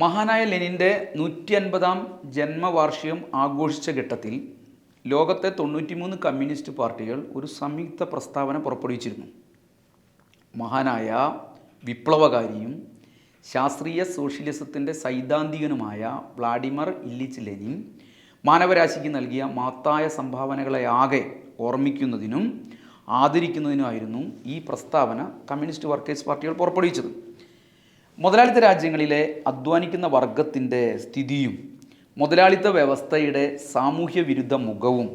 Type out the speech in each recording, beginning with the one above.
മഹാനായ ലെനിന്റെ നൂറ്റി അൻപതാം ജന്മവാർഷികം ആഘോഷിച്ച ഘട്ടത്തിൽ ലോകത്തെ തൊണ്ണൂറ്റിമൂന്ന് കമ്മ്യൂണിസ്റ്റ് പാർട്ടികൾ ഒരു സംയുക്ത പ്രസ്താവന പുറപ്പെടുവിച്ചിരുന്നു. മഹാനായ വിപ്ലവകാരിയും ശാസ്ത്രീയ സോഷ്യലിസത്തിന്റെ സൈദ്ധാന്തികനുമായ വ്ളാഡിമർ ഇല്ലിച്ച് ലെനിൻ മാനവരാശിക്ക് നൽകിയ മഹത്തായ സംഭാവനകളെ ആകെ ഓർമ്മിക്കുന്നതിനും ആദരിക്കുന്നതിനുമായിരുന്നു ഈ പ്രസ്താവന കമ്മ്യൂണിസ്റ്റ് വർക്കേഴ്സ് പാർട്ടികൾ പുറപ്പെടുവിച്ചത്. മുതലാളിത്ത രാജ്യങ്ങളിലെ അധ്വാനിക്കുന്ന വർഗത്തിന്റെ സ്ഥിതിയും മുതലാളിത്ത വ്യവസ്ഥയുടെ സാമൂഹ്യ വിരുദ്ധ മുഖവും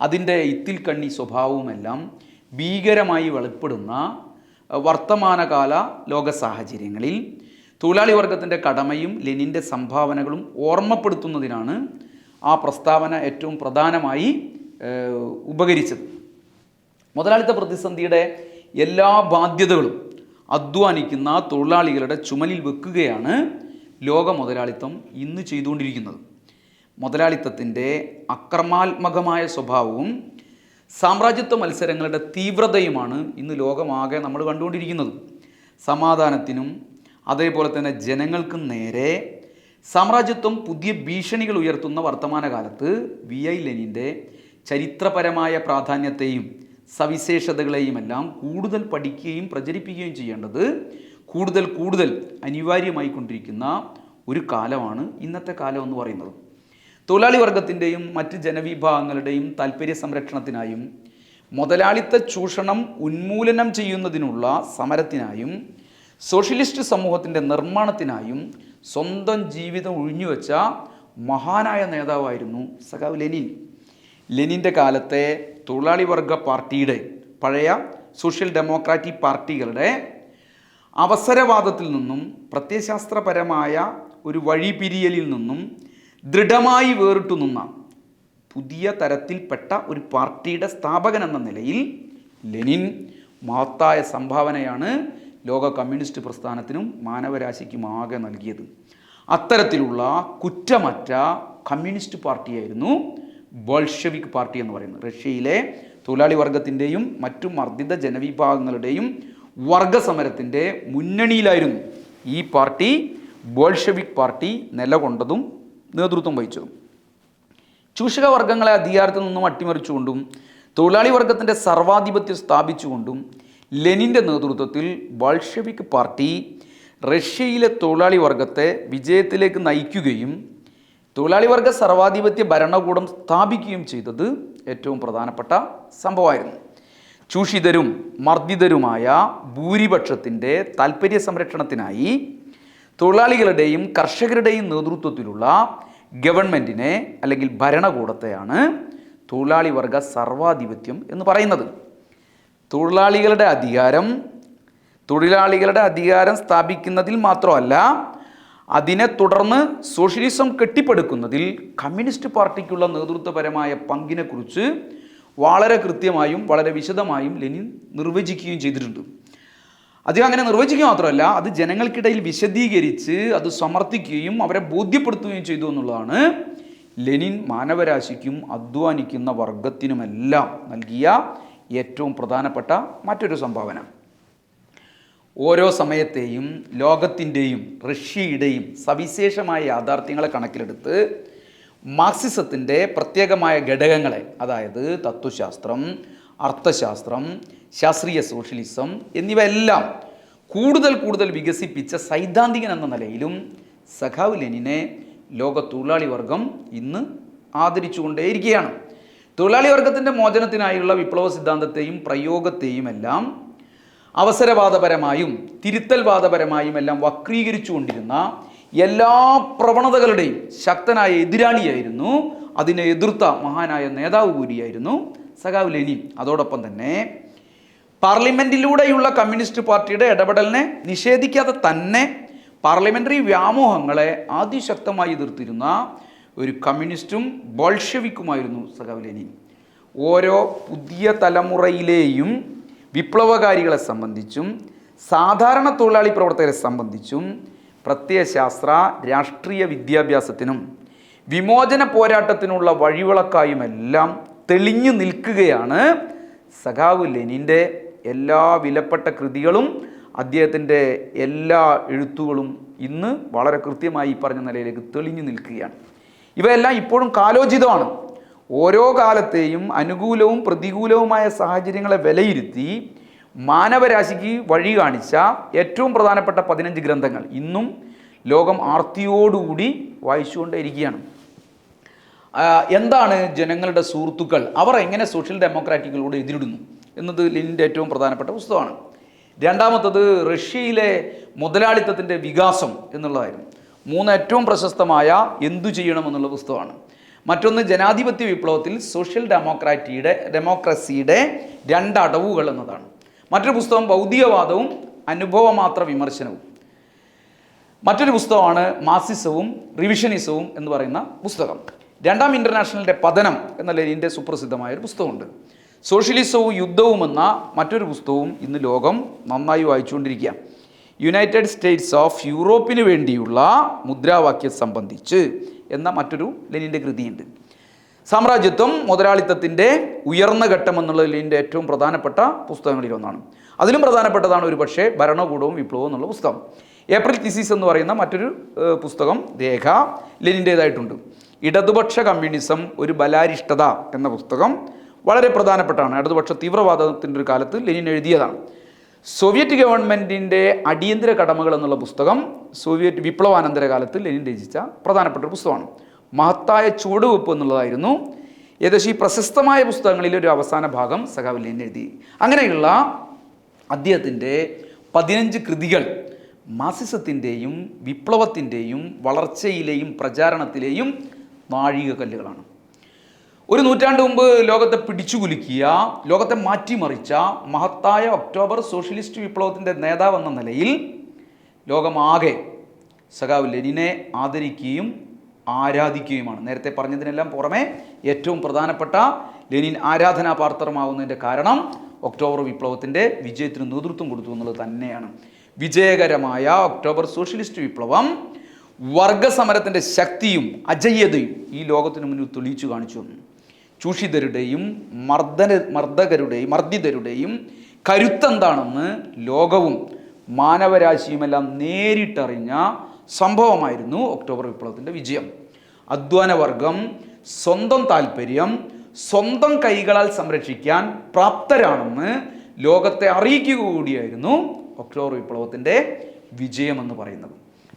അതിന്റെ ഇത്തിൽ കണ്ണി സ്വഭാവവുമെല്ലാം ഭീകരമായി വെളിപ്പെടുന്ന വർത്തമാനകാല ലോക സാഹചര്യങ്ങളിൽ തൊഴിലാളി വർഗത്തിന്റെ കടമയും ലെനിന്റെ സംഭാവനകളും ഓർമ്മപ്പെടുത്തുന്നതിനാണ് ആ പ്രസ്താവന ഏറ്റവും പ്രധാനമായി ഉപകരിച്ചത്. മുതലാളിത്ത പ്രതിസന്ധിയുടെ എല്ലാ ബാധ്യതകളും അധ്വാനിക്കുന്ന തൊഴിലാളികളുടെ ചുമലിൽ വെക്കുകയാണ് ലോക മുതലാളിത്തം ഇന്ന് ചെയ്തുകൊണ്ടിരിക്കുന്നത്. മുതലാളിത്തത്തിന്റെ അക്രമാത്മകമായ സ്വഭാവവും സാമ്രാജ്യത്വ മത്സരങ്ങളുടെ തീവ്രതയുമാണ് ഇന്ന് ലോകമാകെ നമ്മൾ കണ്ടുകൊണ്ടിരിക്കുന്നത്. സമാധാനത്തിനും അതേപോലെ തന്നെ ജനങ്ങൾക്കും നേരെ സാമ്രാജ്യത്വം പുതിയ ഭീഷണികൾ ഉയർത്തുന്ന വർത്തമാനകാലത്ത് വി ഐ ലെനിന്റെ ചരിത്രപരമായ പ്രാധാന്യത്തെയും സവിശേഷതകളെയുമെല്ലാം കൂടുതൽ പഠിക്കുകയും പ്രചരിപ്പിക്കുകയും ചെയ്യേണ്ടത് കൂടുതൽ കൂടുതൽ അനിവാര്യമായി കൊണ്ടിരിക്കുന്ന ഒരു കാലമാണ് ഇന്നത്തെ കാലം എന്ന് പറയുന്നത്. തൊഴിലാളി വർഗത്തിന്റെയും മറ്റ് ജനവിഭാഗങ്ങളുടെയും താല്പര്യ സംരക്ഷണത്തിനായും മുതലാളിത്ത ചൂഷണം ഉന്മൂലനം ചെയ്യുന്നതിനുള്ള സമരത്തിനായും സോഷ്യലിസ്റ്റ് സമൂഹത്തിന്റെ നിർമ്മാണത്തിനായും സ്വന്തം ജീവിതം ഒഴിഞ്ഞുവെച്ച മഹാനായ നേതാവായിരുന്നു സഖാവ് ലെനിൻ ലെനിന്റെ കാലത്തെ തൊഴിലാളി വർഗ പാർട്ടിയുടെ പഴയ സോഷ്യൽ ഡെമോക്രാറ്റിക് പാർട്ടികളുടെ അവസരവാദത്തിൽ നിന്നും പ്രത്യയശാസ്ത്രപരമായ ഒരു വഴിപിരിയലിൽ നിന്നും ദൃഢമായി വേറിട്ടു നിന്ന പുതിയ തരത്തിൽപ്പെട്ട ഒരു പാർട്ടിയുടെ സ്ഥാപകൻ എന്ന നിലയിൽ ലെനിൻ മഹത്തായ സംഭാവനയാണ് ലോക കമ്മ്യൂണിസ്റ്റ് പ്രസ്ഥാനത്തിനും മാനവരാശിക്കും ആകെ നൽകിയത്. അത്തരത്തിലുള്ള കുറ്റമറ്റ കമ്മ്യൂണിസ്റ്റ് പാർട്ടിയായിരുന്നു ബോൾഷവിക് പാർട്ടി എന്ന് പറയുന്നത്. റഷ്യയിലെ തൊഴിലാളി വർഗത്തിന്റെയും മറ്റു മർദ്ദിത ജനവിഭാഗങ്ങളുടെയും വർഗസമരത്തിന്റെ മുന്നണിയിലായിരുന്നു ഈ പാർട്ടി ബോൾഷവിക് പാർട്ടി നിലകൊണ്ടതും നേതൃത്വം വഹിച്ചതും. ചൂഷക വർഗങ്ങളെ അധികാരത്തിൽ നിന്നും അട്ടിമറിച്ചുകൊണ്ടും തൊഴിലാളി വർഗത്തിന്റെ സർവാധിപത്യം സ്ഥാപിച്ചുകൊണ്ടും ലെനിന്റെ നേതൃത്വത്തിൽ ബൾഷവിക് പാർട്ടി റഷ്യയിലെ തൊഴിലാളി വർഗത്തെ വിജയത്തിലേക്ക് നയിക്കുകയും തൊഴിലാളി വർഗ സർവാധിപത്യ ഭരണകൂടം സ്ഥാപിക്കുകയും ചെയ്തത് ഏറ്റവും പ്രധാനപ്പെട്ട സംഭവമായിരുന്നു. ചൂഷിതരും മർദ്ദിതരുമായ ഭൂരിപക്ഷത്തിന്റെ താൽപ്പര്യ സംരക്ഷണത്തിനായി തൊഴിലാളികളുടെയും കർഷകരുടെയും നേതൃത്വത്തിലുള്ള ഗവൺമെന്റിനെ അല്ലെങ്കിൽ ഭരണകൂടത്തെയാണ് തൊഴിലാളി വർഗ സർവാധിപത്യം എന്ന് പറയുന്നത്. തൊഴിലാളികളുടെ അധികാരം തൊഴിലാളികളുടെ അധികാരം സ്ഥാപിക്കുന്നതിൽ മാത്രമല്ല അതിനെ തുടർന്ന് സോഷ്യലിസം കെട്ടിപ്പടുക്കുന്നതിൽ കമ്മ്യൂണിസ്റ്റ് പാർട്ടിക്കുള്ള നേതൃത്വപരമായ പങ്കിനെക്കുറിച്ച് വളരെ കൃത്യമായും വളരെ വിശദമായും ലെനിൻ നിർവചിക്കുകയും ചെയ്തിട്ടുണ്ട്. അദ്ദേഹം അങ്ങനെ നിർവചിക്കുക മാത്രമല്ല അത് ജനങ്ങൾക്കിടയിൽ വിശദീകരിച്ച് അത് സമർത്ഥിക്കുകയും അവരെ ബോധ്യപ്പെടുത്തുകയും ചെയ്തു എന്നുള്ളതാണ് ലെനിൻ മാനവരാശിക്കും അധ്വാനിക്കുന്ന വർഗത്തിനുമെല്ലാം നൽകിയ ഏറ്റവും പ്രധാനപ്പെട്ട മറ്റൊരു സംഭാവന. ഓരോ സമയത്തെയും ലോകത്തിന്റെയും റഷ്യയുടെയും സവിശേഷമായ യാഥാർത്ഥ്യങ്ങളെ കണക്കിലെടുത്ത് മാർക്സിസത്തിന്റെ പ്രത്യേകമായ ഘടകങ്ങളെ അതായത് തത്വശാസ്ത്രം അർത്ഥശാസ്ത്രം ശാസ്ത്രീയ സോഷ്യലിസം എന്നിവയെല്ലാം കൂടുതൽ കൂടുതൽ വികസിപ്പിച്ച സൈദ്ധാന്തികൻ എന്ന നിലയിലും സഖാവ് ലെനിനെ ലോക തൊഴിലാളി വർഗം ഇന്ന് ആദരിച്ചുകൊണ്ടേയിരിക്കുകയാണ്. തൊഴിലാളി വർഗത്തിന്റെ മോചനത്തിനായുള്ള വിപ്ലവ സിദ്ധാന്തത്തെയും പ്രയോഗത്തെയും എല്ലാം അവസരവാദപരമായും തിരുത്തൽവാദപരമായും എല്ലാം വക്രീകരിച്ചു കൊണ്ടിരുന്ന എല്ലാ പ്രവണതകളുടെയും ശക്തനായ എതിരാളിയായിരുന്നു. അതിനെ എതിർത്ത മഹാനായ നേതാവ് കൂടിയായിരുന്നു സഖാവ് ലെനിൻ. അതോടൊപ്പം തന്നെ പാർലമെന്റിലൂടെയുള്ള കമ്മ്യൂണിസ്റ്റ് പാർട്ടിയുടെ ഇടപെടലിനെ നിഷേധിക്കാതെ തന്നെ പാർലമെന്ററി വ്യാമോഹങ്ങളെ അതിശക്തമായി എതിർത്തിരുന്ന ഒരു കമ്മ്യൂണിസ്റ്റും ബോൾഷവിക്കുമായിരുന്നു സഖാവ് ലെനിൻ. ഓരോ പുതിയ തലമുറയിലെയും വിപ്ലവകാരികളെ സംബന്ധിച്ചും സാധാരണ തൊഴിലാളി പ്രവർത്തകരെ സംബന്ധിച്ചും പ്രത്യയശാസ്ത്ര രാഷ്ട്രീയ വിദ്യാഭ്യാസത്തിനും വിമോചന പോരാട്ടത്തിനുള്ള വഴിവിളക്കായുമെല്ലാം തെളിഞ്ഞു നിൽക്കുകയാണ് സഖാവ് ലെനിന്റെ എല്ലാ വിലപ്പെട്ട കൃതികളും അദ്ദേഹത്തിന്റെ എല്ലാ എഴുത്തുകളും ഇന്ന് വളരെ കൃത്യമായി പറഞ്ഞ നിലയിലേക്ക് തെളിഞ്ഞു നിൽക്കുകയാണ്. ഇവയെല്ലാം ഇപ്പോഴും കാലോചിതമാണ്. ഓരോ കാലത്തെയും അനുകൂലവും പ്രതികൂലവുമായ സാഹചര്യങ്ങളെ വിലയിരുത്തി മാനവരാശിക്ക് വഴി കാണിച്ച ഏറ്റവും പ്രധാനപ്പെട്ട പതിനഞ്ച് ഗ്രന്ഥങ്ങൾ ഇന്നും ലോകം ആർത്തിയോടുകൂടി വായിച്ചുകൊണ്ടേയിരിക്കുകയാണ്. എന്താണ് ജനങ്ങളുടെ സുഹൃത്തുക്കൾ? അവർ എങ്ങനെ സോഷ്യൽ ഡെമോക്രാറ്റിക്കുകളോട് എതിരിടുന്നു എന്നത് ലിനിന്റെ ഏറ്റവും പ്രധാനപ്പെട്ട പുസ്തകമാണ്. രണ്ടാമത്തത് റഷ്യയിലെ മുതലാളിത്തത്തിന്റെ വികാസം എന്നുള്ളതായിരുന്നു. മൂന്ന് ഏറ്റവും പ്രശസ്തമായ എന്തു ചെയ്യണം എന്നുള്ള പുസ്തകമാണ്. മറ്റൊന്ന് ജനാധിപത്യ വിപ്ലവത്തിൽ സോഷ്യൽ ഡെമോക്രാറ്റിയുടെ ഡെമോക്രസിയുടെ രണ്ടടവുകൾ എന്നതാണ്. മറ്റൊരു പുസ്തകം ഭൗതികവാദവും അനുഭവമാത്ര വിമർശനവും. മറ്റൊരു പുസ്തകമാണ് മാസിസവും റിവിഷനിസവും എന്ന് പറയുന്ന പുസ്തകം. രണ്ടാം ഇന്റർനാഷണലിന്റെ പതനം എന്ന ലെനിന്റെ സുപ്രസിദ്ധമായ ഒരു പുസ്തകമുണ്ട്. സോഷ്യലിസവും യുദ്ധവും എന്ന മറ്റൊരു പുസ്തകവും ഇന്ന് ലോകം നന്നായി വായിച്ചുകൊണ്ടിരിക്കുക. യുണൈറ്റഡ് സ്റ്റേറ്റ്സ് ഓഫ് യൂറോപ്പിന് വേണ്ടിയുള്ള മുദ്രാവാക്യം സംബന്ധിച്ച് എന്ന മറ്റൊരു ലെനിന്റെ കൃതിയുണ്ട്. സാമ്രാജ്യത്വം മുതലാളിത്തത്തിന്റെ ഉയർന്ന ഘട്ടം എന്നുള്ള ലെനിന്റെ ഏറ്റവും പ്രധാനപ്പെട്ട പുസ്തകങ്ങളിൽ ഒന്നാണ്. അതിലും പ്രധാനപ്പെട്ടതാണ് ഒരു പക്ഷേ ഭരണകൂടവും വിപ്ലവവും എന്നുള്ള പുസ്തകം. ഏപ്രിൽ തിസീസ് എന്ന് പറയുന്ന മറ്റൊരു പുസ്തകം രേഖ ലെനിന്റേതായിട്ടുണ്ട്. ഇടതുപക്ഷ കമ്മ്യൂണിസം ഒരു ബലാരിഷ്ടത എന്ന പുസ്തകം വളരെ പ്രധാനപ്പെട്ടാണ്. ഇടതുപക്ഷ തീവ്രവാദത്തിന്റെ ഒരു കാലത്ത് ലെനിൻ എഴുതിയതാണ്. സോവിയറ്റ് ഗവൺമെന്റിന്റെ അടിയന്തര കടമകൾ എന്നുള്ള പുസ്തകം സോവിയറ്റ് വിപ്ലവാനന്തര കാലത്ത് ലെനിൻ രചിച്ച പ്രധാനപ്പെട്ട ഒരു പുസ്തകമാണ്. മഹത്തായ ചുവടുവെപ്പ് എന്നുള്ളതായിരുന്നു. ഏകദേശം ഈ പ്രശസ്തമായ പുസ്തകങ്ങളിൽ ഒരു അവസാന ഭാഗം സഖാവ് ലെനിൻ എഴുതി. അങ്ങനെയുള്ള അദ്ദേഹത്തിന്റെ പതിനഞ്ച് കൃതികൾ മാസിസത്തിന്റെയും വിപ്ലവത്തിന്റെയും വളർച്ചയിലെയും പ്രചാരണത്തിലെയും നാഴികക്കല്ലുകളാണ്. ഒരു നൂറ്റാണ്ട് മുമ്പ് ലോകത്തെ പിടിച്ചുകുലുക്കിയ ലോകത്തെ മാറ്റിമറിച്ച മഹത്തായ ഒക്ടോബർ സോഷ്യലിസ്റ്റ് വിപ്ലവത്തിന്റെ നേതാവ് എന്ന നിലയിൽ ലോകമാകെ സഖാവ് ലെനിനെ ആദരിക്കുകയും ആരാധിക്കുകയുമാണ്. നേരത്തെ പറഞ്ഞതിനെല്ലാം പുറമെ ഏറ്റവും പ്രധാനപ്പെട്ട ലെനിൻ ആരാധനാ കാരണം ഒക്ടോബർ വിപ്ലവത്തിന്റെ വിജയത്തിന് നേതൃത്വം കൊടുത്തു എന്നുള്ളത് തന്നെയാണ്. വിജയകരമായ ഒക്ടോബർ സോഷ്യലിസ്റ്റ് വിപ്ലവം വർഗസമരത്തിന്റെ ശക്തിയും അജയ്യതയും ഈ ലോകത്തിന് മുന്നിൽ തെളിയിച്ചു കാണിച്ചു ചൂഷിതരുടെയും മർദ്ദന മർദ്ദകരുടെയും മർദ്ദിതരുടെയും കരുത്തെന്താണെന്ന് ലോകവും മാനവരാശിയുമെല്ലാം നേരിട്ടറിഞ്ഞ സംഭവമായിരുന്നു ഒക്ടോബർ വിപ്ലവത്തിന്റെ വിജയം. അധ്വാനവർഗം സ്വന്തം താല്പര്യം സ്വന്തം കൈകളാൽ സംരക്ഷിക്കാൻ പ്രാപ്തരാണെന്ന് ലോകത്തെ അറിയിക്കുക കൂടിയായിരുന്നു ഒക്ടോബർ വിപ്ലവത്തിന്റെ വിജയമെന്ന് പറയുന്നത്.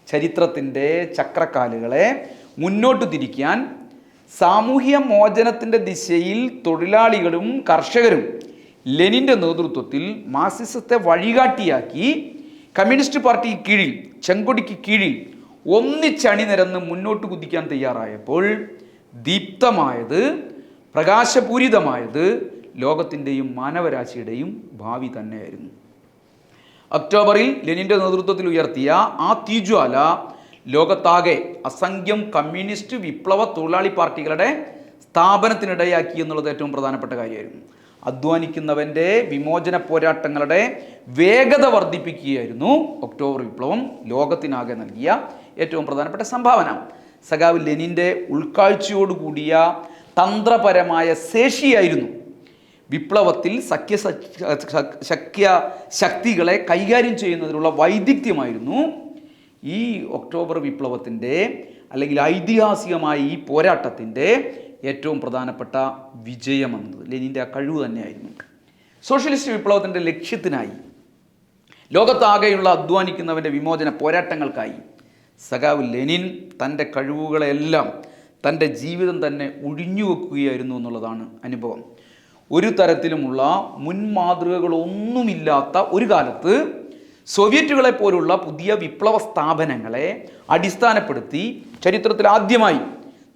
ചരിത്രത്തിന്റെ ചക്രക്കാലുകളെ മുന്നോട്ട് തിരിക്കാൻ സാമൂഹ്യ മോചനത്തിന്റെ ദിശയിൽ തൊഴിലാളികളും കർഷകരും ലെനിന്റെ നേതൃത്വത്തിൽ മാസിസത്തെ വഴികാട്ടിയാക്കി കമ്മ്യൂണിസ്റ്റ് പാർട്ടി കീഴിൽ ചെങ്കൊടിക്ക് കീഴിൽ ഒന്നിച്ചണിനിരന്ന് മുന്നോട്ട് കുതിക്കാൻ തയ്യാറായപ്പോൾ ദീപ്തമായത് പ്രകാശപൂരിതമായത് ലോകത്തിന്റെയും മാനവരാശിയുടെയും ഭാവി തന്നെയായിരുന്നു. ഒക്ടോബറിൽ ലെനിന്റെ നേതൃത്വത്തിൽ ഉയർത്തിയ ആ തീജ്വാല ലോകത്താകെ അസംഖ്യം കമ്മ്യൂണിസ്റ്റ് വിപ്ലവ തൊഴിലാളി പാർട്ടികളുടെ സ്ഥാപനത്തിനിടയാക്കി എന്നുള്ളത് ഏറ്റവും പ്രധാനപ്പെട്ട കാര്യമായിരുന്നു അധ്വാനിക്കുന്നവന്റെ വിമോചന പോരാട്ടങ്ങളുടെ വേഗത വർദ്ധിപ്പിക്കുകയായിരുന്നു ഒക്ടോബർ വിപ്ലവം ലോകത്തിനാകെ നൽകിയ ഏറ്റവും പ്രധാനപ്പെട്ട സംഭാവന. സഖാവ് ലെനിന്റെ ഉൾക്കാഴ്ചയോടുകൂടിയ തന്ത്രപരമായ ശേഷിയായിരുന്നു വിപ്ലവത്തിൽ സഖ്യ ശക്യ ശക്തികളെ കൈകാര്യം ചെയ്യുന്നതിനുള്ള വൈദഗ്ധ്യമായിരുന്നു ഈ ഒക്ടോബർ വിപ്ലവത്തിന്റെ അല്ലെങ്കിൽ ഐതിഹാസികമായ ഈ പോരാട്ടത്തിന്റെ ഏറ്റവും പ്രധാനപ്പെട്ട വിജയമെന്നത്. ലെനിന്റെ ആ കഴിവ് തന്നെയായിരുന്നു. സോഷ്യലിസ്റ്റ് വിപ്ലവത്തിന്റെ ലക്ഷ്യത്തിനായി ലോകത്താകെയുള്ള അധ്വാനിക്കുന്നവന്റെ വിമോചന പോരാട്ടങ്ങൾക്കായി സഖാവ് ലെനിൻ തന്റെ കഴിവുകളെല്ലാം തന്റെ ജീവിതം തന്നെ ഒഴിഞ്ഞു വെക്കുകയായിരുന്നു എന്നുള്ളതാണ് അനുഭവം. ഒരു തരത്തിലുമുള്ള മുൻമാതൃകകളൊന്നുമില്ലാത്ത ഒരു കാലത്ത് സോവിയറ്റുകളെ പോലുള്ള പുതിയ വിപ്ലവ സ്ഥാപനങ്ങളെ അടിസ്ഥാനപ്പെടുത്തി ചരിത്രത്തിൽ ആദ്യമായി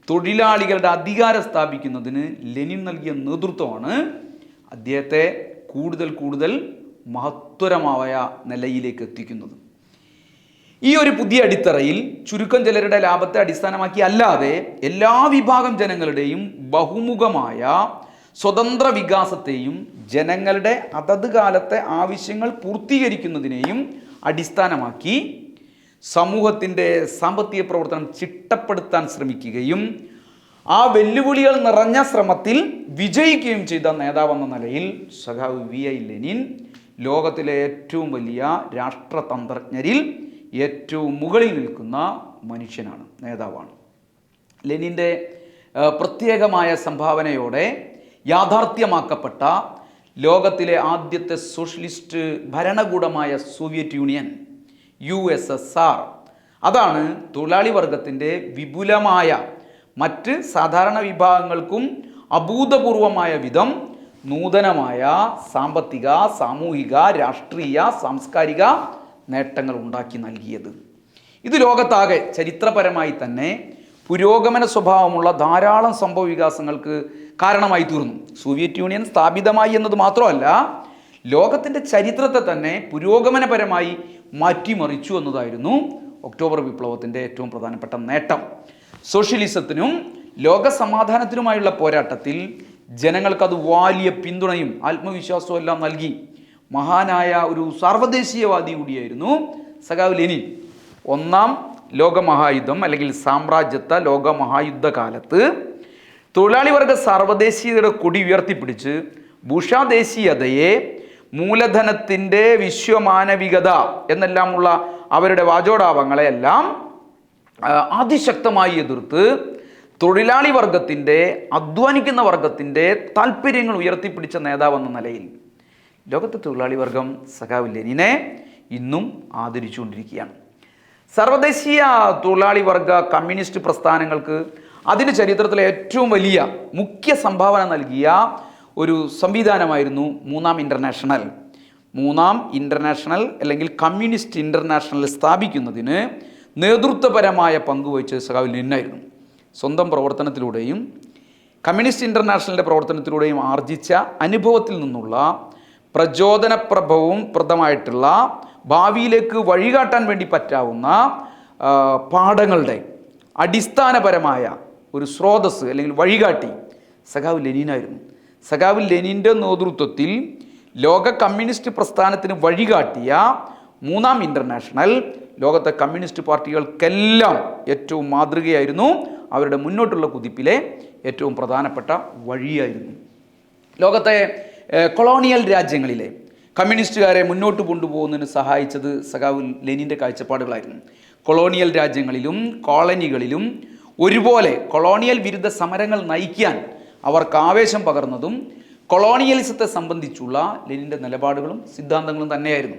തൊഴിലാളികളുടെ അധികാരം സ്ഥാപിക്കുന്നതിന് ലെനിൻ നൽകിയ നേതൃത്വമാണ് അദ്ദേഹത്തെ കൂടുതൽ കൂടുതൽ മഹത്വരമായ നിലയിലേക്ക് എത്തിക്കുന്നത്. ഈ ഒരു പുതിയ അടിത്തറയിൽ ചുരുക്കം ചിലരുടെ ലാഭത്തെ അടിസ്ഥാനമാക്കി അല്ലാതെ എല്ലാ വിഭാഗം ജനങ്ങളുടെയും ബഹുമുഖമായ സ്വതന്ത്ര വികാസത്തെയും ജനങ്ങളുടെ അതത് കാലത്തെ ആവശ്യങ്ങൾ പൂർത്തീകരിക്കുന്നതിനെയും അടിസ്ഥാനമാക്കി സമൂഹത്തിന്റെ സാമ്പത്തിക പ്രവർത്തനം ചിട്ടപ്പെടുത്താൻ ശ്രമിക്കുകയും ആ വെല്ലുവിളികൾ നിറഞ്ഞ ശ്രമത്തിൽ വിജയിക്കുകയും ചെയ്ത നേതാവെന്ന നിലയിൽ സഖാവ് വി ഐ ലെനിൻ ലോകത്തിലെ ഏറ്റവും വലിയ രാഷ്ട്രതന്ത്രജ്ഞരിൽ ഏറ്റവും മുകളിൽ നിൽക്കുന്ന മനുഷ്യനാണ് നേതാവാണ്. ലെനിന്റെ പ്രത്യേകമായ സംഭാവനയോടെ യാഥാർത്ഥ്യമാക്കപ്പെട്ട ലോകത്തിലെ ആദ്യത്തെ socialist ഭരണകൂടമായ Soviet Union U S S R. അതാണ് തൊഴിലാളി വർഗത്തിന്റെ വിപുലമായ മറ്റ് സാധാരണ വിഭാഗങ്ങൾക്കും അഭൂതപൂർവമായ വിധം നൂതനമായ സാമ്പത്തിക സാമൂഹിക രാഷ്ട്രീയ സാംസ്കാരിക നേട്ടങ്ങൾ ഉണ്ടാക്കി നൽകിയത്. ഇത് ലോകത്താകെ ചരിത്രപരമായി തന്നെ പുരോഗമന സ്വഭാവമുള്ള ധാരാളം സംഭവ വികാസങ്ങൾക്ക് കാരണമായി തീർന്നു. സോവിയറ്റ് യൂണിയൻ സ്ഥാപിതമായി എന്നത് മാത്രമല്ല ലോകത്തിന്റെ ചരിത്രത്തെ തന്നെ പുരോഗമനപരമായി മാറ്റിമറിച്ചു എന്നതായിരുന്നു ഒക്ടോബർ വിപ്ലവത്തിന്റെ ഏറ്റവും പ്രധാനപ്പെട്ട നേട്ടം. സോഷ്യലിസത്തിനും ലോക സമാധാനത്തിനുമായുള്ള പോരാട്ടത്തിൽ ജനങ്ങൾക്ക് അത് വലിയ പിന്തുണയും ആത്മവിശ്വാസവും എല്ലാം നൽകി. മഹാനായ ഒരു സാർവദേശീയവാദി കൂടിയായിരുന്നു സഖാവ് ലെനിൻ. ഒന്നാം ലോകമഹായുദ്ധം അല്ലെങ്കിൽ സാമ്രാജ്യത്വ ലോകമഹായുദ്ധ കാലത്ത് തൊഴിലാളി വർഗ സാർവദേശീയതയുടെ കൊടി ഉയർത്തിപ്പിടിച്ച് ഭൂഷാദേശീയതയെ മൂലധനത്തിന്റെ വിശ്വമാനവികത എന്നെല്ലാമുള്ള അവരുടെ വാചോടാവങ്ങളെയെല്ലാം അതിശക്തമായി എതിർത്ത് തൊഴിലാളി വർഗത്തിന്റെ അധ്വാനിക്കുന്ന വർഗത്തിന്റെ താല്പര്യങ്ങൾ ഉയർത്തിപ്പിടിച്ച നേതാവെന്ന നിലയിൽ ലോകത്തെ തൊഴിലാളി വർഗം സഖാവ് ലെനിനെ ഇന്നും ആദരിച്ചുകൊണ്ടിരിക്കുകയാണ്. സർവദേശീയ തൊഴിലാളി വർഗ കമ്മ്യൂണിസ്റ്റ് പ്രസ്ഥാനങ്ങൾക്ക് അതിന്റെ ചരിത്രത്തിലെ ഏറ്റവും വലിയ മുഖ്യ സംഭാവന നൽകിയ ഒരു സംവിധാനമായിരുന്നു മൂന്നാം ഇന്റർനാഷണൽ മൂന്നാം ഇന്റർനാഷണൽ അല്ലെങ്കിൽ കമ്മ്യൂണിസ്റ്റ് ഇന്റർനാഷണൽ സ്ഥാപിക്കുന്നതിന് നേതൃത്വപരമായ പങ്കുവഹിച്ചത് സഖാവ് ലെനിനായിരുന്നു സ്വന്തം പ്രവർത്തനത്തിലൂടെയും കമ്മ്യൂണിസ്റ്റ് ഇന്റർനാഷണലിന്റെ പ്രവർത്തനത്തിലൂടെയും ആർജിച്ച അനുഭവത്തിൽ നിന്നുള്ള പ്രചോദനപ്രഭവും പ്രദമായിട്ടുള്ള ഭാവിയിലേക്ക് വഴികാട്ടാൻ വേണ്ടി പറ്റാവുന്ന പാഠങ്ങളുടെ അടിസ്ഥാനപരമായ ഒരു സ്രോതസ് അല്ലെങ്കിൽ വഴികാട്ടി. സഖാവ് ലെനിനായിരുന്നു. സഖാവ് ലെനിന്റെ നേതൃത്വത്തിൽ ലോക കമ്മ്യൂണിസ്റ്റ് പ്രസ്ഥാനത്തിന് വഴികാട്ടിയ മൂന്നാം ഇന്റർനാഷണൽ ലോകത്തെ കമ്മ്യൂണിസ്റ്റ് പാർട്ടികൾക്കെല്ലാം ഏറ്റവും മാതൃകയായിരുന്നു അവരുടെ മുന്നോട്ടുള്ള കുതിപ്പിലെ ഏറ്റവും പ്രധാനപ്പെട്ട വഴിയായിരുന്നു. ലോകത്തെ കൊളോണിയൽ രാജ്യങ്ങളിലെ കമ്മ്യൂണിസ്റ്റുകാരെ മുന്നോട്ട് കൊണ്ടുപോകുന്നതിന് സഹായിച്ചത് സഖാവ് ലെനിന്റെ കാഴ്ചപ്പാടുകളായിരുന്നു. കൊളോണിയൽ രാജ്യങ്ങളിലും കോളനികളിലും ഒരുപോലെ കൊളോണിയൽ വിരുദ്ധ സമരങ്ങൾ നയിക്കാൻ അവർക്ക് ആവേശം പകർന്നതും കൊളോണിയലിസത്തെ സംബന്ധിച്ചുള്ള ലെനിന്റെ നിലപാടുകളും സിദ്ധാന്തങ്ങളും തന്നെയായിരുന്നു.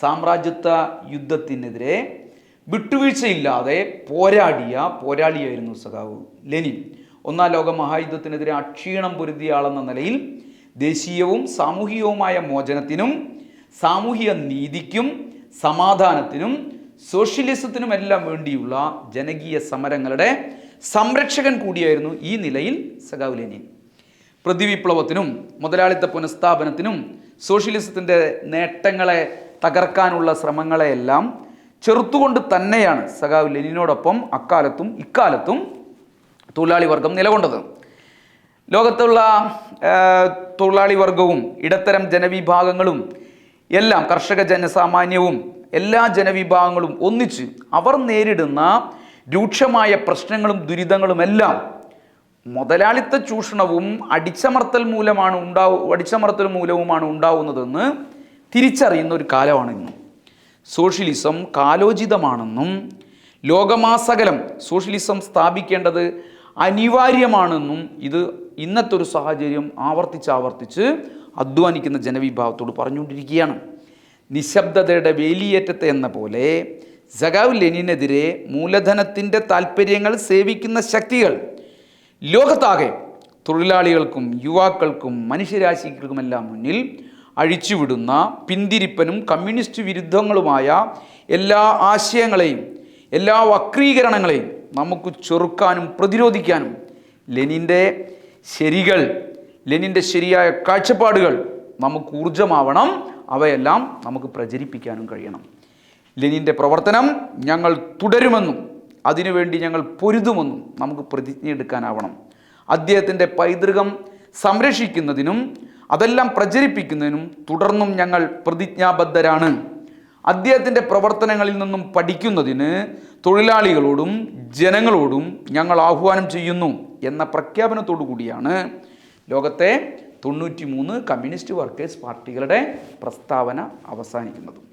സാമ്രാജ്യത്വ യുദ്ധത്തിനെതിരെ വിട്ടുവീഴ്ചയില്ലാതെ പോരാടിയ പോരാളിയായിരുന്നു സഖാവ് ലെനിൻ. ഒന്നാം ലോക മഹായുദ്ധത്തിനെതിരെ അക്ഷീണം പൊരുതിയ ആളെന്ന നിലയിൽ ദേശീയവും സാമൂഹികവുമായ മോചനത്തിനും സാമൂഹിക നീതിക്കും സമാധാനത്തിനും സോഷ്യലിസത്തിനുമെല്ലാം വേണ്ടിയുള്ള ജനകീയ സമരങ്ങളുടെ സംരക്ഷകൻ കൂടിയായിരുന്നു ഈ നിലയിൽ സഖാവ് ലെനിൻ. പ്രതിവിപ്ലവത്തിനും മുതലാളിത്ത പുനഃസ്ഥാപനത്തിനും സോഷ്യലിസത്തിന്റെ നേട്ടങ്ങളെ തകർക്കാനുള്ള ശ്രമങ്ങളെയെല്ലാം ചെറുത്തുകൊണ്ട് തന്നെയാണ് സഖാവ് ലെനിനോടൊപ്പം അക്കാലത്തും ഇക്കാലത്തും തൊഴിലാളി വർഗം നിലകൊണ്ടത്. ലോകത്തുള്ള തൊഴിലാളി വർഗവും ഇടത്തരം ജനവിഭാഗങ്ങളും എല്ലാം കർഷക ജനസാമാന്യവും എല്ലാ ജനവിഭാഗങ്ങളും ഒന്നിച്ച് അവർ നേരിടുന്ന രൂക്ഷമായ പ്രശ്നങ്ങളും ദുരിതങ്ങളുമെല്ലാം മുതലാളിത്ത ചൂഷണവും അടിച്ചമർത്തൽ മൂലമാണ് ഉണ്ടാവു അടിച്ചമർത്തൽ മൂലവുമാണ് ഉണ്ടാവുന്നതെന്ന് തിരിച്ചറിയുന്ന ഒരു കാലമാണ് ഇന്ന് സോഷ്യലിസം കാലോചിതമാണെന്നും ലോകമാസകലം സോഷ്യലിസം സ്ഥാപിക്കേണ്ടത് അനിവാര്യമാണെന്നും ഇത് ഇന്നത്തെ ഒരു സാഹചര്യം ആവർത്തിച്ച് ആവർത്തിച്ച് അധ്വാനിക്കുന്ന ജനവിഭാഗത്തോട് പറഞ്ഞുകൊണ്ടിരിക്കുകയാണ്. നിശബ്ദതയുടെ വേലിയേറ്റത്തെ എന്ന പോലെ സഖാവ് ലെനിനെതിരെ മൂലധനത്തിന്റെ താല്പര്യങ്ങൾ സേവിക്കുന്ന ശക്തികൾ ലോകത്താകെ തൊഴിലാളികൾക്കും യുവാക്കൾക്കും മനുഷ്യരാശികൾക്കുമെല്ലാം മുന്നിൽ അഴിച്ചുവിടുന്ന പിന്തിരിപ്പനും കമ്മ്യൂണിസ്റ്റ് വിരുദ്ധങ്ങളുമായ എല്ലാ ആശയങ്ങളെയും എല്ലാ വക്രീകരണങ്ങളെയും നമുക്ക് ചെറുക്കാനും പ്രതിരോധിക്കാനും ലെനിന്റെ ശരികൾ ലെനിന്റെ ശരിയായ കാഴ്ചപ്പാടുകൾ നമുക്ക് ഊർജമാവണം അവയെല്ലാം നമുക്ക് പ്രചരിപ്പിക്കാനും കഴിയണം. ലെനിന്റെ പ്രവർത്തനം ഞങ്ങൾ തുടരുമെന്നും അതിനുവേണ്ടി ഞങ്ങൾ പൊരുതുമെന്നും നമുക്ക് പ്രതിജ്ഞ പ്രതിജ്ഞയെടുക്കാനാവണം. അദ്ദേഹത്തിന്റെ പൈതൃകം സംരക്ഷിക്കുന്നതിനും അതെല്ലാം പ്രചരിപ്പിക്കുന്നതിനും തുടർന്നും ഞങ്ങൾ പ്രതിജ്ഞാബദ്ധരാണ്. അദ്ദേഹത്തിന്റെ പ്രവർത്തനങ്ങളിൽ നിന്നും പഠിക്കുന്നതിന് തൊഴിലാളികളോടും ജനങ്ങളോടും ഞങ്ങൾ ആഹ്വാനം ചെയ്യുന്നു എന്ന പ്രഖ്യാപനത്തോടു കൂടിയാണ് ലോകത്തെ തൊണ്ണൂറ്റി മൂന്ന് കമ്മ്യൂണിസ്റ്റ് വർക്കേഴ്സ് പാർട്ടികളുടെ പ്രസ്താവന അവസാനിക്കുന്നത്.